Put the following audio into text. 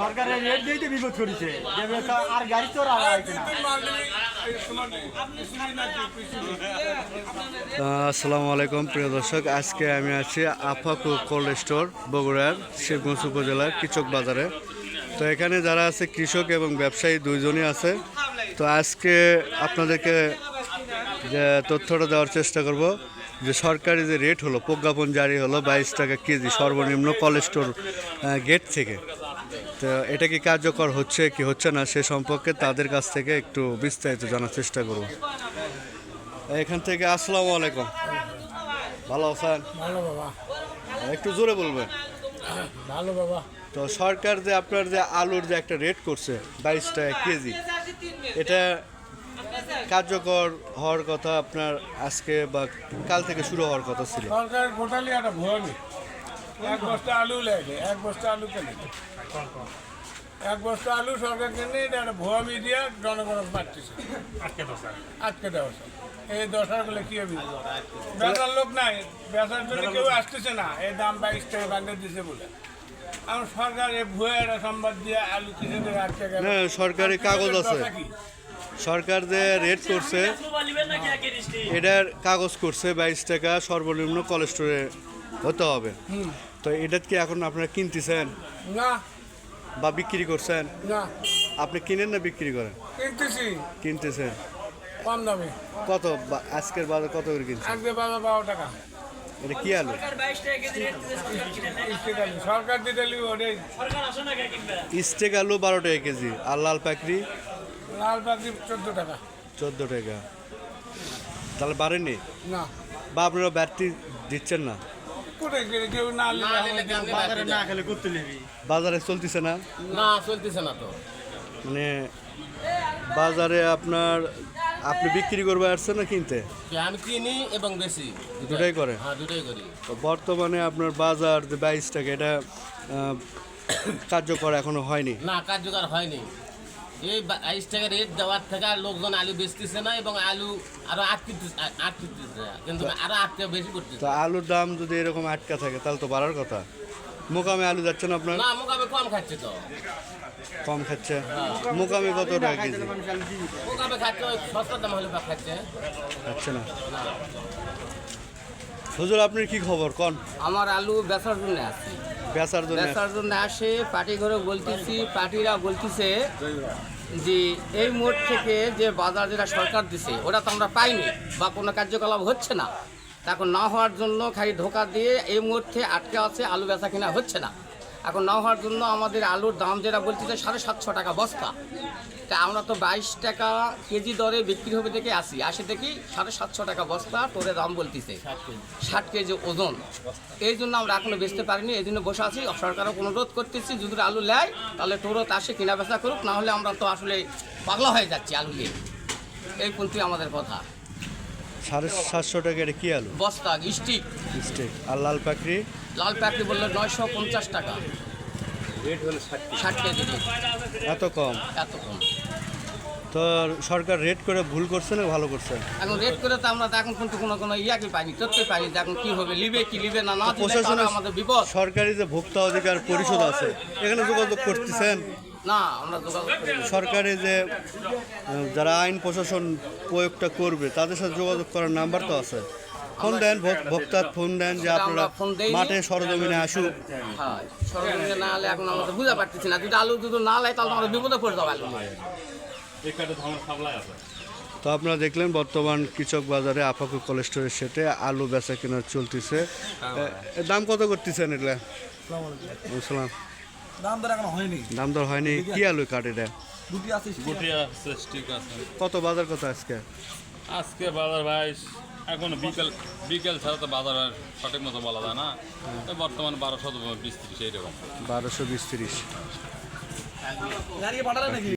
সরকারের রেট দিয়েই তো বিপদ করেছে। আর গাড়ি তো আসসালামু আলাইকুম, প্রিয় দর্শক। আজকে আমি আছি আফাকু কোল্ড স্টোর বগুড়ার শিবগঞ্জ উপজেলার কৃষক বাজারে। তো এখানে যারা আছে, কৃষক এবং ব্যবসায়ী দুইজনই আছে। তো আজকে আপনাদেরকে যে তথ্যটা দেওয়ার চেষ্টা করব। যে সরকারি যে রেট হলো প্রজ্ঞাপন জারি হলো বাইশ টাকা কেজি সর্বনিম্ন কোল্ড স্টোর গেট থেকে। তো এটা কি কার্যকর হচ্ছে কি হচ্ছে না সে সম্পর্কে তাদের কাছ থেকে একটু বিস্তারিত জানার চেষ্টা করব। এখান থেকে আসসালামু আলাইকুম। ভালো আছেন? ভালো বাবা। একটু জোরে বলবেন। ভালো বাবা। তো সরকার যে আপনার যে আলুর যে একটা রেট করছে বাইশ টাকা কেজি এটা কার্যকর হওয়ার কথা আপনার আজকে বা কাল থেকে শুরু হওয়ার কথা ছিল। সরকার টোটালি একটা ভয়ানি এক বস্তা আলু লাগে এক বস্তা আলু কেনে? এক বস্তা আলু সরকার কেনে এটা একটা ভয়ামি দিয়ে জনগণ পাচ্ছে আটকে দেওয়া। এই দশারগুলো কি হবে? বেচার লোক নাই বেচার জন্য কেউ আসতেছে না। এই দাম বাইশ টাকা বান্ধে দিছে বলে। এখন সরকার এই ভুয়া একটা সংবাদ দিয়ে আলু কৃষকদের আটকে গেল? না সরকারি কাগজ আছে। দশা? সরকার যে রেট করছে এটার কাগজ করছে বাইশ টাকা সর্বনিম্ন কোলেস্টোরে হতে হবে। তো এটা কি এখন আপনারা কিনতেছেন? না। বা বিক্রি করছেন? না। আপনি কিনেন না বিক্রি করেন? কিনতেছি। কিনতেছেন? কম দামে। কত বা- আজকের বাজার কত করে কিনছেন? আজকে বারো বারো টাকা। এটা কি আলু? সরকার দিতে স্টেক আলু বারো টাকা কেজি। আর লাল পাকড়ি লাল পাখি চোদ্দ টাকা। চোদ্দ টাকা। তাহলে বাড়েনি না? বা আপনারা ব্যাটারি দিচ্ছেন না। কোথায় গেলে কেউ না নিলে বাজারে না খেলে করতে লিবি বাজারে চলতেছে না? না চলতেছে না তো। মানে বাজারে আপনার আপনি বিক্রি করবে আসছেন না কিনতে? আমি কিনি এবং বেশি দুটাই করে? হ্যাঁ দুটাই করি। তো বর্তমানে আপনার বাজার যে বাইশ টাকা এটা কার্যকর এখনও হয়নি? না কার্যকর হয়নি। এই বাইশ টাকা রেট দেওয়ার থেকে লোকজন আলু বেচতেছে না এবং আলু আরও আটকিতেছে আটকিতেছে কিন্তু আরও আটকে বেশি করতেছে। তো আলুর দাম যদি এরকম আটকা থাকে তাহলে তো বাড়ার কথা। মোকামে আলু যাচ্ছেন আপনার? না মোকামে কম খাচ্ছে তো। কম খাচ্ছে? মোকামে কত টাকা কেজি? মোকামে খাচ্ছে ওই সস্তার দাম হলে খাচ্ছে। খাচ্ছে না? হুজুর আপনার কি খবর? কোন। আমার আলু বেচার জন্য আসি বেচার জন্য। বেচার জন্য আসে, পার্টি ঘরে বলতেছি, পার্টিরা বলতেছে যে এই মোড় থেকে যে বাজার যেটা সরকার দিছে, ওটা তো আমরা পাইনি বা কোনো কার্যকলাপ হচ্ছে না। তখন না হওয়ার জন্য খালি ধোকা দিয়ে এই মুহূর্তে আটকে আছে, আলু বেচা কিনা হচ্ছে না। এখন না হওয়ার জন্য আমাদের আলুর দাম যেটা বলতেছে সাড়ে সাতশো টাকা বস্তা। তা আমরা তো বাইশ টাকা কেজি দরে বিক্রি হবে দেখে আসি। আসে দেখি সাড়ে সাতশো টাকা বস্তা তোরে দাম বলতেছে। ষাট কেজি। ওজন। এই জন্য আমরা এখনও বেচতে পারিনি এই জন্য বসে আছি। সরকারও অনুরোধ করতেছি যদি আলু নেয় তাহলে তোরও আসে কেনা বেচা করুক। না হলে আমরা তো আসলে পাগলা হয়ে যাচ্ছি আলু নিয়ে। এই পন্থী আমাদের কথা। সাড়ে সাতশো টাকা এটা কি আলু? বস্তা স্টিক। স্টেক। আর লাল পাকড়ি? লাল প্যাকটি বললে নয়শো পঞ্চাশ টাকা। ষাট কেজি এত কম? এত কম। তো সরকার রেট করে ভুল করছে না ভালো করছে? এখন রেট করে তো আমরা এখন কিন্তু কোনো কোনো ইয়াকে পাইনি তথ্যই পাইনি এখন কি হবে লিবে কি লিবে না না প্রশাসনের আমাদের বিপদ। সরকারি যে ভোক্তা অধিকার পরিষদ আছে এখানে যোগাযোগ করতেছেন? সরকারি যে যারা আইন প্রশাসন প্রয়োগটা করবে তাদের সাথে যোগাযোগ করার নাম্বার তো আছে। ফোন দেন ভোক- ভোক্তার ফোন দেন যে আপনারা মাঠে সরজমিনে আসুক। হ্যাঁ না হলে এখন আমরা তো বুঝতে পারতেছি না। যদি আলু যদি না লাই তাহলে আমরা বিপদে পড়ে যাব আলু তো আপনারা দেখলেন বর্তমান কৃষক বাজারে আপাকু কোলেস্টোরের সেটে আলু বেচা কেনার চলতেছে। এ দাম কত করতেছেন এটা আসসালাম দাম দর এখন হয়নি। দাম দর হয়নি। কি আলু কাঠ এটা দুটি আছে গুটি আছে। ঠিক আছে। কত বাজার কত আজকে? আজকে বাজার ভাই এখন বিকেল বিকেল ছাড়া তো বাজার সঠিক মতো বলা যায় না। বর্তমান বারোশো বিশ ত্রিশ এইরকম। বারোশো বিশ তিরিশ। গাড়ি পাঠালে নাকি?